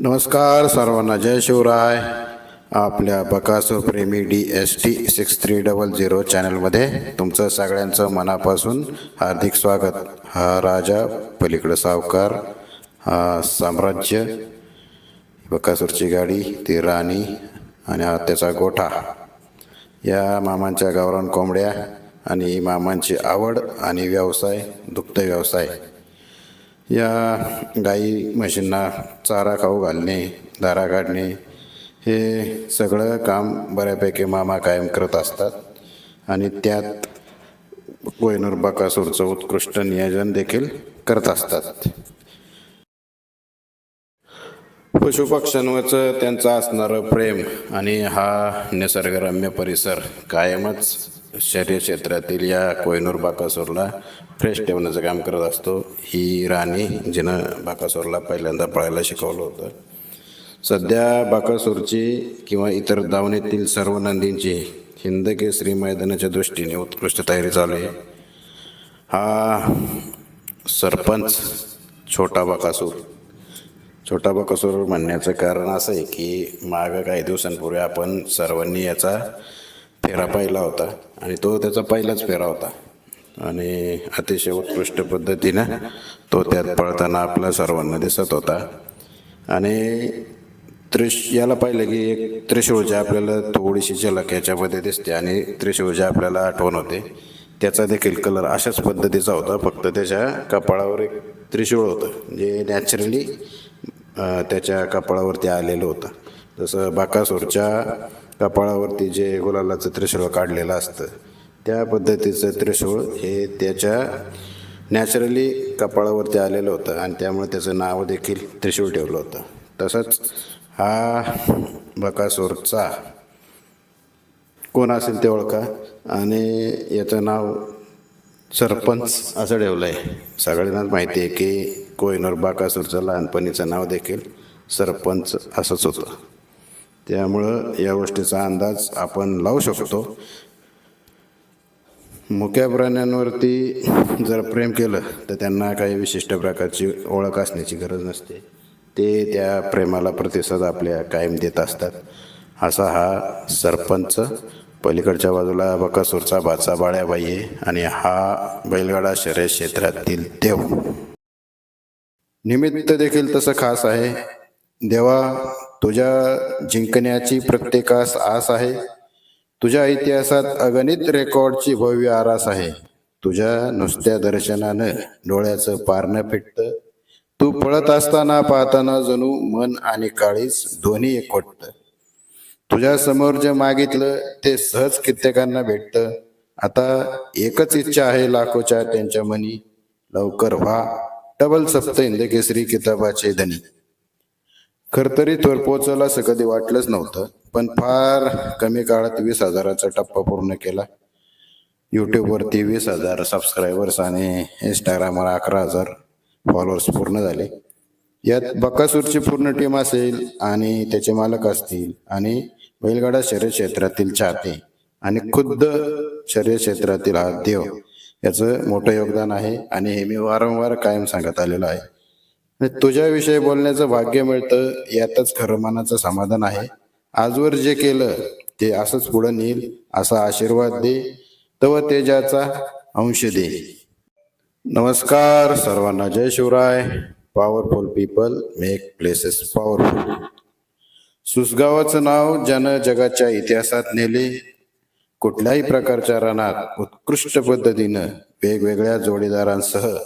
नमस्कार सर्वांना जय शिवराय. आपल्या बकासूर प्रेमी D S T six three double zero चॅनलमध्ये तुमचं सगळ्यांचं मनापासून हार्दिक स्वागत. हा राजा पलीकडं सावकार हा साम्राज्य बकासूरची गाडी ती राणी आणि हा त्याचा गोठा. या मामांच्या गावरान कोंबड्या आणि मामांची आवड आणि व्यवसाय दुग्ध व्यवसाय. या गाई म्हशींना चारा खाऊ घालणे दारा काढणे हे सगळं काम बऱ्यापैकी मामा कायम करत असतात. आणि त्यात कोयनूर बकासूरचं उत्कृष्ट नियोजन देखील करत असतात. पशुपक्ष्यांवरचं त्यांचं असणारं प्रेम आणि हा निसर्गरम्य परिसर कायमच शरीर क्षेत्रातील या कोयनूर बाकासूरला फ्रेश ठेवण्याचं काम करत असतो. ही राणी जिनं बाकासूरला पहिल्यांदा पळायला शिकवलं होतं. सध्या बाकासूरची किंवा इतर दावणीतील सर्व नंदींची हिंद केसरी मैदानाच्या दृष्टीने उत्कृष्ट तयारी चालू आहे. हा सरपंच छोटा बाकासूर. छोटा बाकासूर म्हणण्याचं कारण असं आहे की मागं काही दिवसांपूर्वी आपण सर्वांनी याचा फेरा पाहिला होता आणि तो त्याचा पहिलाच फेरा होता. आणि अतिशय उत्कृष्ट पद्धतीनं तो त्यात पळताना आपल्या सर्वांना दिसत होता. आणि त्रिश याला पाहिलं की एक त्रिशूळजा आपल्याला थोडीशी झलक याच्यामध्ये दिसते आणि त्रिशूळजा आपल्याला आठवण होते. त्याचा देखील कलर अशाच पद्धतीचा होता फक्त त्याच्या कपाळावर एक त्रिशूळ होतं. जे नॅचरली त्याच्या कपाळावरती आलेलं होतं. जसं बाकासूरच्या कपाळावरती जे गुलालाचं त्रिशूळ काढलेलं असतं त्या पद्धतीचं त्रिशूळ हे त्याच्या नॅचरली कपाळावरती आलेलं होतं आणि त्यामुळे त्याचं नाव देखील त्रिशूळ ठेवलं होतं. तसंच हा बकासूरचा कोण असेल ते ओळखा. आणि याचं नाव सरपंच असं ठेवलं आहे सगळ्यांनाच माहिती आहे की कोयनूर बाकासूरचं लहानपणीचं नाव देखील सरपंच असंच होतं. त्यामुळं या गोष्टीचा अंदाज आपण लावू शकतो. मुक्या प्राण्यांवरती जर प्रेम केलं तर त्यांना काही विशिष्ट प्रकारची ओळख असण्याची गरज नसते. ते त्या प्रेमाला प्रतिसाद आपल्या कायम देत असतात. असा हा सरपंच पलीकडच्या बाजूला बकासूरचा बाचा बाळ्याबाई आहे आणि हा बैलगाडा शर्यत क्षेत्रातील देव. निमित्त देखील तसं खास आहे. देवा तुझ्या जिंकण्याची प्रत्येकास आस आहे. तुझ्या इतिहासात अगणित रेकॉर्डची भव्य आरास आहे. तुझ्या नुसत्या दर्शनानं डोळ्याचं पारणं फिटतं. तू पळत असताना पाहताना जणू मन आणि काळीच दोन्ही एक वाटतं तुझ्या समोर जे मागितलं ते सहज कित्येकांना भेटतं. आता एकच इच्छा आहे लाखोच्या त्यांच्या मनी. लवकर व्हा. डबल सप्त हिंद केसरी किताबाचे धनी. खरतरी थोर पोचवला असं कधी वाटलंच नव्हतं पण फार कमी काळात वीस हजाराचा टप्पा पूर्ण केला. यूट्यूबवरती वीस हजार सबस्क्रायबर्स आणि इंस्टाग्रामवर अकरा हजार फॉलोअर्स पूर्ण झाले. यात बकासूरची पूर्ण टीम असेल आणि त्याचे मालक असतील आणि बैलगाडा शर्यत क्षेत्रातील चाहते आणि खुद्द शर्यत क्षेत्रातील हा देव याचं मोठं योगदान आहे आणि हे मी वारंवार कायम सांगत आलेलो आहे. तुझ्याविषयी बोलण्याचं भाग्य मिळतं यातच खरं मनाचं समाधान आहे. आजवर जे केलं ते असंच पुढं नेईल असा आशीर्वाद दे. तव तेजाचा अंश दे. नमस्कार सर्वांना. जय Shivray. Powerful people make places powerful सुसगावाचं नाव ज्यानं जगाच्या इतिहासात नेले. कुठल्याही प्रकारच्या रणात उत्कृष्ट पद्धतीनं वेगवेगळ्या जोडीदारांसह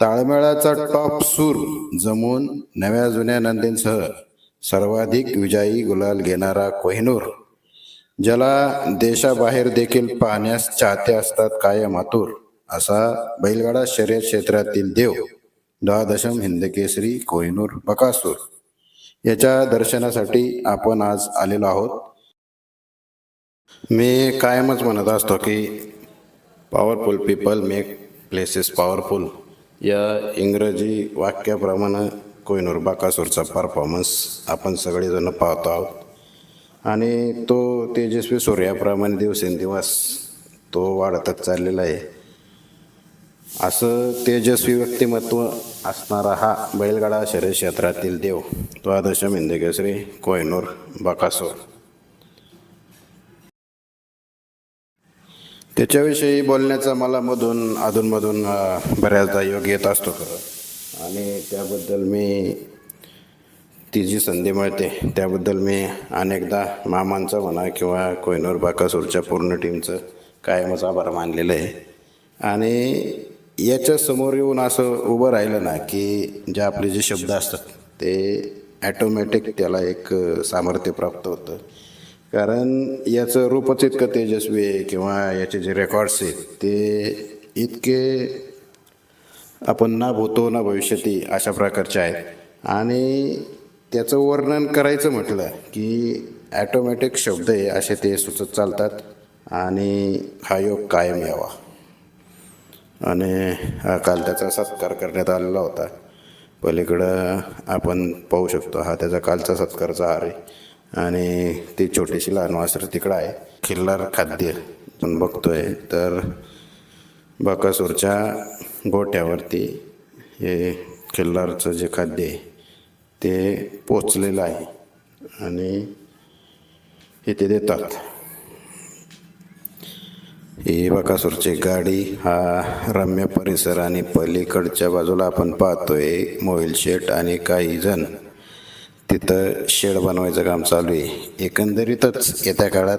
ताळमेळाचा टॉप सूर जमून नव्या जुन्या नंदींसह सर्वाधिक विजयी गुलाल घेणारा कोहिनूर. ज्याला देशाबाहेर देखील पाहण्यास चाहते असतात कायम आतुर असा बैलगाडा शर्यत क्षेत्रातील देव द्वादशम हिंदकेसरी कोहिनूर बकासूर. याच्या दर्शनासाठी आपण आज आलेलो आहोत. मी कायमच म्हणत असतो की powerful people make places powerful या इंग्रजी वाक्याप्रमाणे कोहिनूर बाकासूरचा परफॉर्मन्स आपण सगळेजण पाहतो आहोत. आणि तो तेजस्वी सूर्याप्रमाणे दिवसेंदिवस तो वाढतच चाललेला आहे. असं तेजस्वी व्यक्तिमत्व असणारा हा बैलगाडा शरीर क्षेत्रातील देव द्वादश मिंदकेसरी कोयनूर बाकासूर. त्याच्याविषयी बोलण्याचा मला मधून अधूनमधून बऱ्याचदा योग येत असतो खरं. आणि त्याबद्दल मी ती जी संधी मिळते त्याबद्दल मी अनेकदा मामांचं म्हणा किंवा कोयनूर बाकासूरच्या पूर्ण टीमचं कायमच आभार मानलेलं आहे. आणि याच्या समोर येऊन असं उभं राहिलं ना की जे आपले जे शब्द असतात ते ॲटोमॅटिक त्याला एक सामर्थ्य प्राप्त होतं. कारण याचं रूपच इतकं तेजस्वी आहे किंवा याचे जे रेकॉर्ड्स आहेत ते इतके आपण ना भूतो ना भविष्यती अशा प्रकारचे आहेत. आणि त्याचं वर्णन करायचं म्हटलं की ॲटोमॅटिक शब्द आहे असे ते सुचत चालतात आणि हा योग कायम यावा. आणि हा काल त्याचा सत्कार करण्यात आलेला होता. पलीकडं आपण पाहू शकतो हा त्याचा कालचा सत्कारचा आहे. आणि ती छोटीशी लहान वासर तिकडं आहे. खिल्लार खाद्य आपण बघतोय. तर बकासूरच्या गोठ्यावरती हे खिल्लारचं जे खाद्य आहे ते पोचलेलं आहे. आणि इथे देतात. ही बकासूरची गाडी हा रम्य परिसर आणि पलीकडच्या बाजूला आपण पाहतोय. मोहिल शेट आणि काही जण तिथं शेड बनवायचं काम चालू आहे. एकंदरीतच येत्या काळात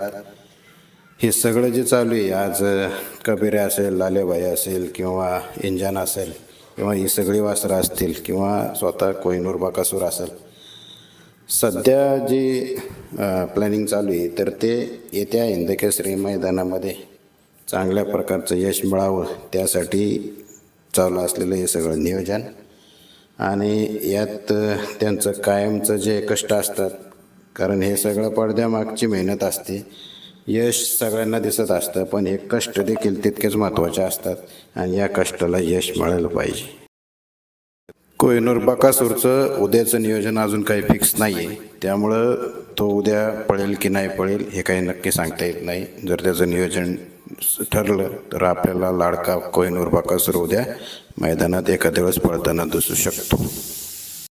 हे सगळं जे चालू आहे आज कबिरे असेल लालेबाई असेल किंवा इंजन असेल किंवा ही सगळी वासरं असतील किंवा स्वतः कोहिनूर बाकासूर असेल सध्या जी प्लॅनिंग चालू आहे तर ते येत्या इंदकेश्री मैदानामध्ये चांगल्या प्रकारचं यश मिळावं त्यासाठी चालू असलेलं हे सगळं नियोजन. आणि यात त्यांचं कायमचं जे कष्ट असतात कारण हे सगळं पडद्यामागची मेहनत असते यश सगळ्यांना दिसत असतं पण हे कष्ट देखील तितकेच महत्त्वाचे असतात आणि या कष्टाला यश मिळालं पाहिजे. कोहिनूर बकासूरचं उद्याचं नियोजन अजून काही फिक्स नाही आहे त्यामुळं तो उद्या पळेल की नाही पळेल हे काही नक्की सांगता येत नाही. जर त्याचं नियोजन ठरलं तर आपल्याला लाडका कोहिनूर बकासूर उद्या मैदानात एखाद्या वेळेस पळताना दिसू शकतो.